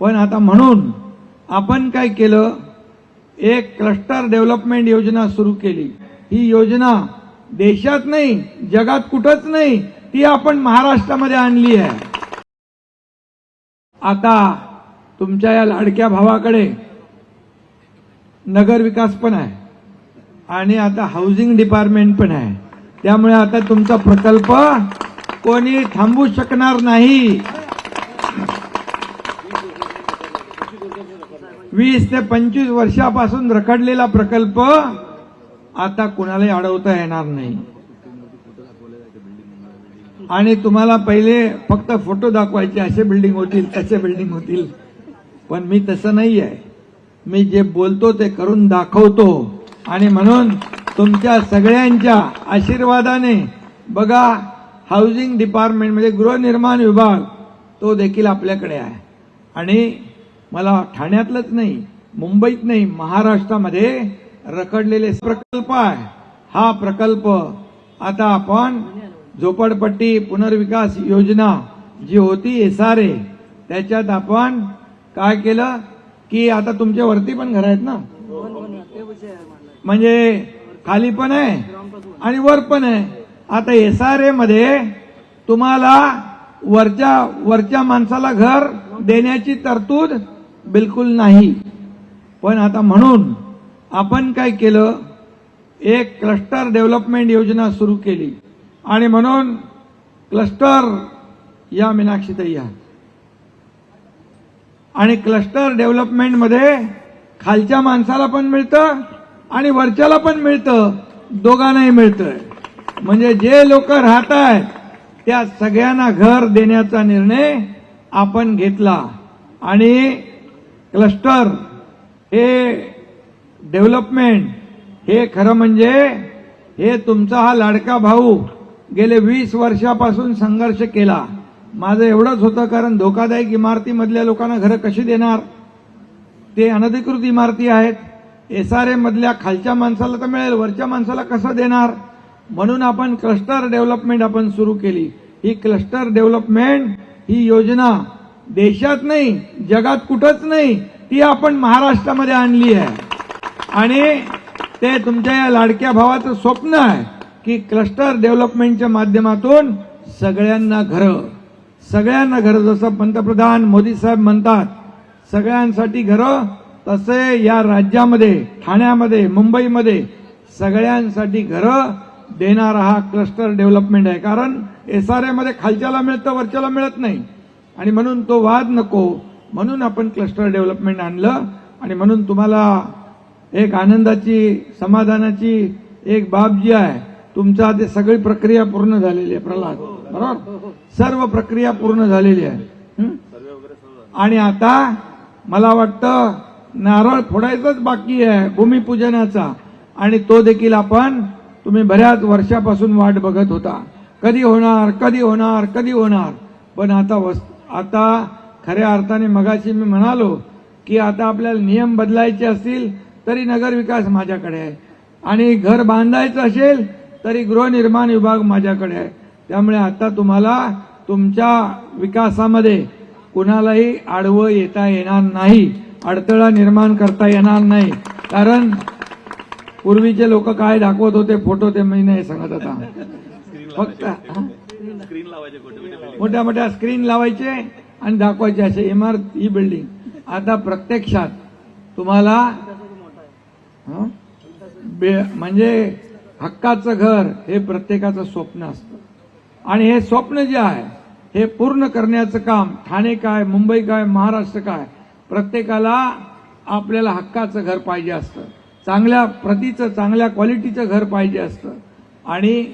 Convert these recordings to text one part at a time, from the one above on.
पण आता म्हणून आपण काय केलं? एक क्लस्टर डेव्हलपमेंट योजना सुरू केली. ही योजना देशात नाही जगात कुठंच नाही ती आपण महाराष्ट्रामध्ये आणली आहे. आता तुमच्या या लाडक्या भावाकडे नगर विकास पण आहे आणि आता हाऊसिंग डिपार्टमेंट पण आहे. त्यामुळे आता तुमचा प्रकल्प कोणी थांबू शकणार नाही. वीस ते पंचवीस वर्षापासून रखडलेला प्रकल्प आता कुणालाही अडवता येणार नाही. आणि तुम्हाला पहिले फक्त फोटो दाखवायचे असे बिल्डिंग होतील तसे बिल्डिंग होतील. पण मी तसं नाही आहे मी जे बोलतो ते करून दाखवतो. आणि म्हणून तुमच्या सगळ्यांच्या आशीर्वादाने बघा हाऊसिंग डिपार्टमेंट म्हणजे गृहनिर्माण विभाग तो देखील आपल्याकडे आहे. आणि मला ठाण्यातलंच नाही मुंबईत नाही महाराष्ट्रामध्ये रखडलेले प्रकल्प आहे. हा प्रकल्प आता आपण झोपडपट्टी पुनर्विकास योजना जी होती एस आर ए त्याच्यात आपण काय केलं की आता तुमच्या वरती पण घर आहेत ना? म्हणजे खाली पण आहे आणि वर पण आहे. आता एस आर ए मध्ये तुम्हाला वरच्या वरच्या माणसाला घर देण्याची तरतूद बिलकुल नाही. पण आता म्हणून आपण काय केलं? एक क्लस्टर डेव्हलपमेंट योजना सुरू केली. आणि म्हणून क्लस्टर या मीनाक्षीताई या आणि क्लस्टर डेव्हलपमेंटमध्ये खालच्या माणसाला पण मिळतं आणि वरच्याला पण मिळतं. दोघांनाही मिळतंय. म्हणजे जे लोक राहत आहेत त्या सगळ्यांना घर देण्याचा निर्णय आपण घेतला. आणि क्लस्टर हे डेव्हलपमेंट हे खरं म्हणजे हे तुमचा हा लाडका भाऊ गेले वीस वर्षापासून संघर्ष केला. माझं एवढंच होतं कारण धोकादायक इमारतीमधल्या लोकांना घरं कशी देणार? ते अनधिकृत इमारती आहेत. एस आर एमधल्या खालच्या माणसाला तर मिळेल वरच्या माणसाला कसं देणार? म्हणून आपण क्लस्टर डेव्हलपमेंट आपण सुरू केली. ही क्लस्टर डेव्हलपमेंट ही योजना देशात नाही जगात कुठंच नाही ती आपण महाराष्ट्रामध्ये आणली आहे. आणि ते तुमच्या या लाडक्या भावाचं स्वप्न आहे की क्लस्टर डेव्हलपमेंटच्या माध्यमातून सगळ्यांना घरं सगळ्यांना घरं जसं पंतप्रधान मोदी साहेब म्हणतात सगळ्यांसाठी घरं तसे या राज्यामध्ये ठाण्यामध्ये मुंबईमध्ये सगळ्यांसाठी घरं देणारा हा क्लस्टर डेव्हलपमेंट आहे. कारण एस आरमध्ये खालच्याला मिळतं वरच्याला मिळत नाही. आणि म्हणून तो वाद नको. म्हणून आपण क्लस्टर डेव्हलपमेंट आणलं आणि म्हणून तुम्हाला एक आनंदाची समाधानाची एक बाब जी आहे तुमचा ते सगळी प्रक्रिया पूर्ण झालेली आहे प्रल्हाद. बरोबर? सर्व प्रक्रिया पूर्ण झालेली आहे. आणि आता मला वाटतं नारळ फोडायचाच बाकी आहे भूमिपूजनाचा. आणि तो देखील आपण तुम्ही बऱ्याच वर्षापासून वाट बघत होता. कधी होणार कधी होणार कधी होणार? पण आता वस्तू आता खऱ्या अर्थाने मगाशी मी म्हणालो की आता आपल्याला नियम बदलायचे असतील तरी नगर विकास माझ्याकडे आहे. आणि घर बांधायचं असेल तरी गृहनिर्माण विभाग माझ्याकडे आहे. त्यामुळे आता तुम्हाला तुमच्या विकासामध्ये कुणालाही आडवं येता येणार नाही. अडथळा निर्माण करता येणार नाही. कारण पूर्वीचे लोक काय दाखवत होते फोटो ते मी नाही सांगत आता. फक्त मोठ्या मोठ्या स्क्रीन लावायचे आणि दाखवायचे असे इमारत ही बिल्डिंग आता प्रत्यक्षात तुम्हाला बे- म्हणजे हक्काचं घर हे प्रत्येकाचं स्वप्न असतं. आणि हे स्वप्न जे आहे हे पूर्ण करण्याचं काम ठाणे काय मुंबई काय महाराष्ट्र काय प्रत्येकाला आपल्याला हक्काचं घर पाहिजे असतं. चांगल्या प्रतीचं चांगल्या क्वालिटीचं घर पाहिजे असतं. आणि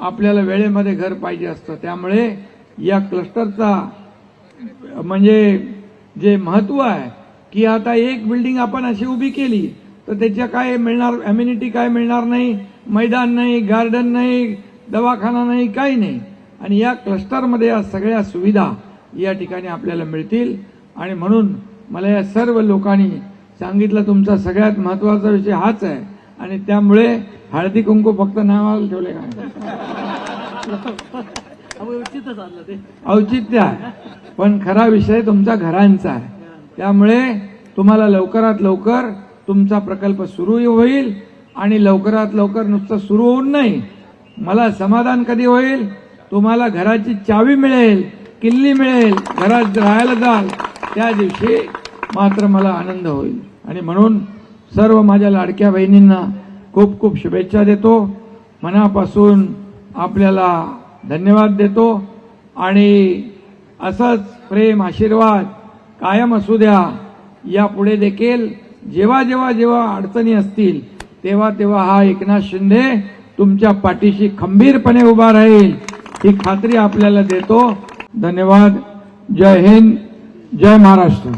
आपल्याला वेळेमध्ये घर पाहिजे असतं. त्यामुळे या क्लस्टरचा म्हणजे जे महत्त्व आहे की आता एक बिल्डिंग आपण अशी उभी केली तर त्याच्या काय मिळणार अम्युनिटी काय मिळणार नाही मैदान नाही गार्डन नाही दवाखाना नाही काही नाही. आणि या क्लस्टरमध्ये या सगळ्या सुविधा या ठिकाणी आपल्याला मिळतील. आणि म्हणून मला या सर्व लोकांनी सांगितलं तुमचा सगळ्यात महत्त्वाचा विषय हाच आहे. आणि त्यामुळे हळदी कुंकू फक्त नावाला ठेवले काय औचित्य आहे. पण खरा विषय तुमचा घरांचा आहे. त्यामुळे तुम्हाला लवकरात लवकर तुमचा प्रकल्प सुरू होईल आणि लवकरात लवकर नुसतं सुरू होऊन नाही. मला समाधान कधी होईल? तुम्हाला घराची चावी मिळेल किल्ली मिळेल घरात राहायला जाल. त्या दिवशी मात्र मला आनंद होईल. आणि म्हणून सर्व माझ्या लाडक्या बहिणींना खूप खूप शुभेच्छा देतो. मनापासून आपल्याला धन्यवाद देतो. आणि असंच प्रेम आशीर्वाद कायम असू द्या. यापुढे देखील जेव्हा जेव्हा जेव्हा अडचणी असतील तेव्हा तेव्हा हा एकनाथ शिंदे तुमच्या पाठीशी खंबीरपणे उभा राहील. ही खात्री आपल्याला देतो. धन्यवाद. जय हिंद. जय महाराष्ट्र.